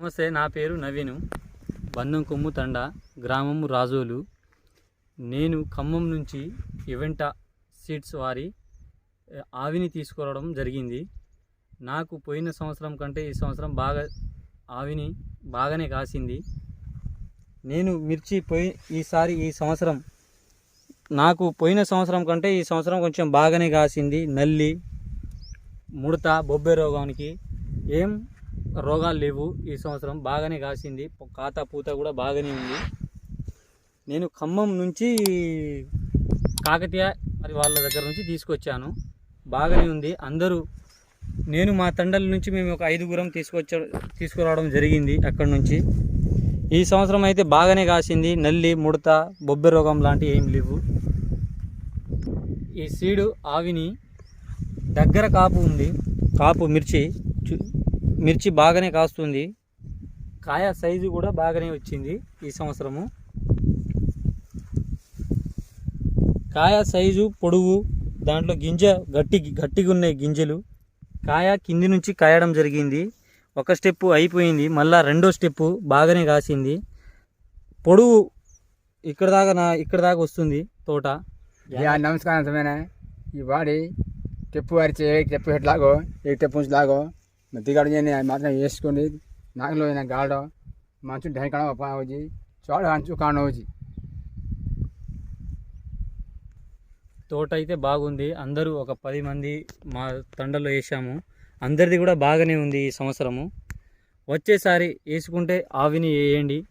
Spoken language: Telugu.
నమస్తే నా పేరు నవీను. బంధం కొమ్ము తండ గ్రామం రాజోలు. నేను ఖమ్మం నుంచి ఈవెంట సీడ్స్ వారి ఆవిని తీసుకురావడం జరిగింది. నాకు పోయిన సంవత్సరం కంటే ఈ సంవత్సరం బాగా ఆవిని బాగానే కాసింది. నేను మిర్చి పోయి ఈసారి ఈ సంవత్సరం నాకు పోయిన సంవత్సరం కంటే ఈ సంవత్సరం కొంచెం బాగానే కాసింది. నల్లి ముడత బొబ్బె రోగానికి. ఏం రోగాలు లేవు ఈ సంవత్సరం. బాగానే కాసింది. కాత పూత కూడా బాగానే ఉంది. నేను ఖమ్మం నుంచి కాకతీయ మరి వాళ్ళ దగ్గర నుంచి తీసుకొచ్చాను. బాగానే ఉంది. అందరూ నేను మా తండల నుంచి మేము ఒక ఐదుగురం తీసుకొచ్చ తీసుకురావడం జరిగింది అక్కడి నుంచి. ఈ సంవత్సరం అయితే బాగానే కాసింది. నల్లి ముడత బొబ్బె రోగం లాంటివి ఏం లేవు. ఈ సీడు ఆవిని దగ్గర కాపు ఉంది. కాపు మిర్చి మిర్చి బాగానే కాస్తుంది. కాయ సైజు కూడా బాగానే వచ్చింది ఈ సంవత్సరము. కాయ సైజు పొడుగు దాంట్లో గింజ గట్టి గట్టిగా ఉన్నాయి గింజలు. కాయ కింది నుంచి కాయడం జరిగింది. ఒక స్టెప్ అయిపోయింది. మళ్ళా రెండో స్టెప్ బాగానే కాసింది. పొడుగు ఇక్కడ దాకా నా ఇక్కడ దాకా వస్తుంది తోట. యా నమస్కారం సమయన. ఈ బాడీ టెప్పు అరిచి టెప్పు హెట్లాగో ఏ టెప్పు ఉంచులాగో దిగాడు నేను మాత్రం వేసుకోండి నాగలో అయినా గాడ మంచు ఢై కాణ వచ్చి చోడ అంచు కాణ వచ్చి తోట అయితే బాగుంది. అందరూ ఒక పది మంది మా తండలో వేసాము. అందరిది కూడా బాగానే ఉంది ఈ సంవత్సరము. వచ్చేసారి వేసుకుంటే ఆవిని వేయండి.